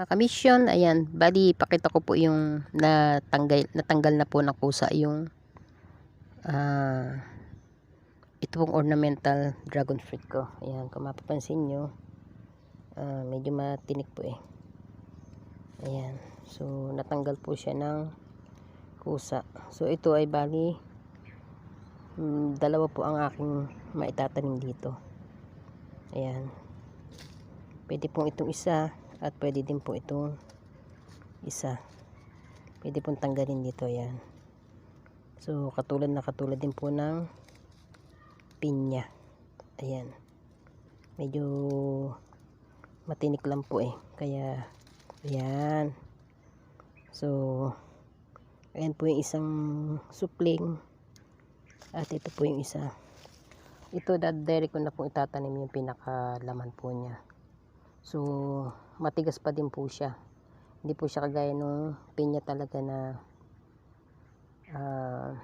Mga kamisyon, ayan, bali pakita ko po yung natanggal, natanggal na po ng kusa yung ah ito pong ornamental dragon fruit ko. Ayan, kung mapapansin nyo, ah, medyo matinik po eh. Ayan, so natanggal po siya ng kusa. So ito ay bali mm, dalawa po ang aking maitatanim dito. Ayan. Pwede pong itong isa at pwede din po itong isa. Pwede pong tanggalin dito. Ayan. So, katulad na katulad din po ng pinya. Ayan. Medyo matinik lang po eh. Kaya, ayan. So, ayan po yung isang supling. At ito po yung isa. Ito, dadere ko na po itatanim yung pinakalaman po niya. So, matigas pa din po siya. Hindi po siya kagaya nung pinya talaga na ah,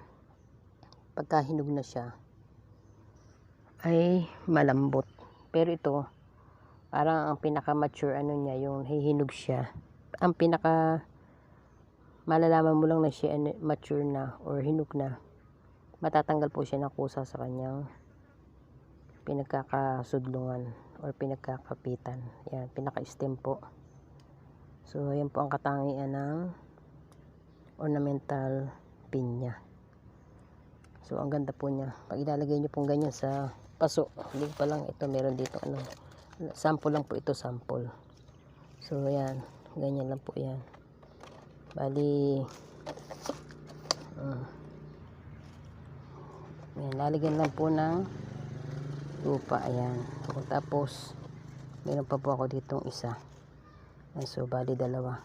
pagka hinog na siya ay malambot. Pero ito, parang ang pinaka-mature ano niya, yung hihinog siya. Ang pinaka malalaman mo lang na siya ano, mature na or hinog na. Matatanggal po siya ng kusa sa kanyang pinagkakasudlungan or pinagkakapitan. Yan, pinaka-stem po. So, yan po ang katangian ng ornamental pinya. So, ang ganda po niya. Pag ilalagay niyo pong ganyan sa paso, hindi pa lang ito, meron dito ano, sample lang po ito, sample. So, yan, ganyan lang po yan. Bali, uh, yan, lalagyan lang po ng lupa, ayan. Tapos, meron pa po ako ditong isa. Ayan, so, bali dalawa.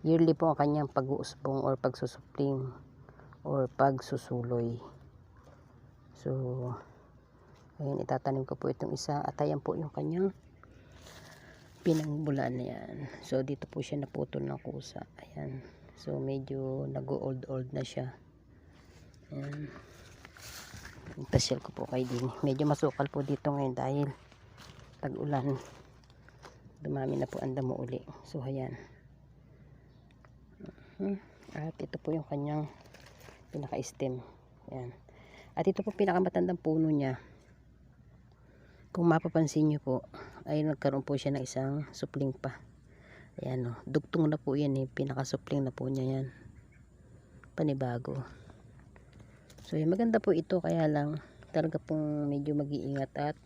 Yearly po ang kanyang pag-uusbong or pagsusupling or pagsusuloy. So, ayan, itatanim ko po itong isa. At ayan po yung kanyang pinangbulan na yan. So, dito po siya naputol ng kusa. Ayan. So, medyo nag-old-old na siya. Ayan. Pasyal ko po kay din. Medyo masukal po dito ngayon dahil tag-ulan. Dumami na po ang damo uli. So, ayan. Mhm. At ito po yung kanyang pinaka-stem. Ayan. At ito po pinakamatandang puno niya. Kung mapapansin nyo po, ay nagkaroon po siya ng isang supling pa. Ayan o. Dugtong na po yan eh. Pinaka-supling na po niya yan. Panibago. So, yung maganda po ito kaya lang talaga pong medyo mag-iingat at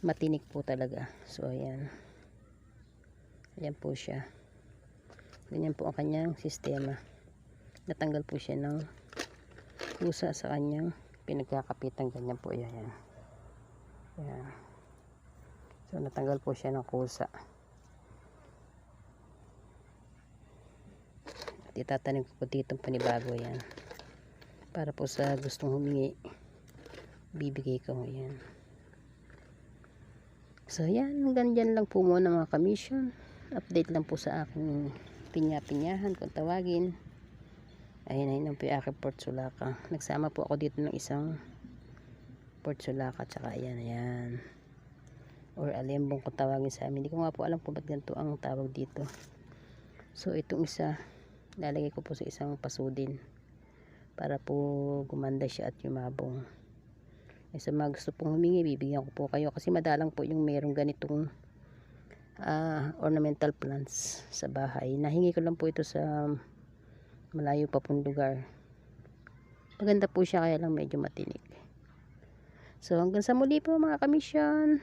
matinik po talaga. So, ayan. Ayan po siya. Ganyan po ang kanyang sistema. Natanggal po siya ng kusa sa kanyang pinagkakapitan. Ganyan po yan. Ayan. Ayan. So, natanggal po siya ng kusa. At itatanim ko po dito panibago yan para po sa gustong humingi bibigay ko yan. So yan. Ganyan lang po muna mga commission update lang po sa aking pinya-pinyahan kung tawagin. Ayun ayun lang po yung aking portsulaka nagsama po ako dito ng isang portsulaka tsaka ayan ayan. Or alembong kung tawagin sa amin. Hindi ko nga po alam kung ba't ganito ang tawag dito. So itong isa lalagay ko po sa isang pasudin para po gumanda siya at yumabong. Eh, sa mga gusto pong humingi bibigyan ko po kayo kasi madalang po yung merong ganitong uh, ornamental plants sa bahay. Nahingi ko lang po ito sa malayo pa pong lugar. Maganda po siya kaya lang medyo matinik. So hanggang sa muli po mga kamisyon.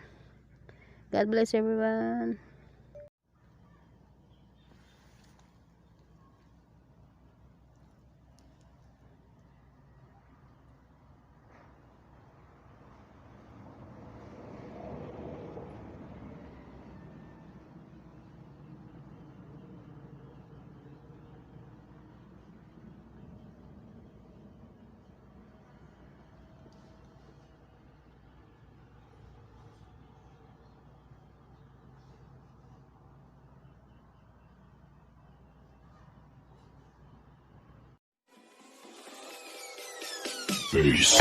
God bless everyone Peace.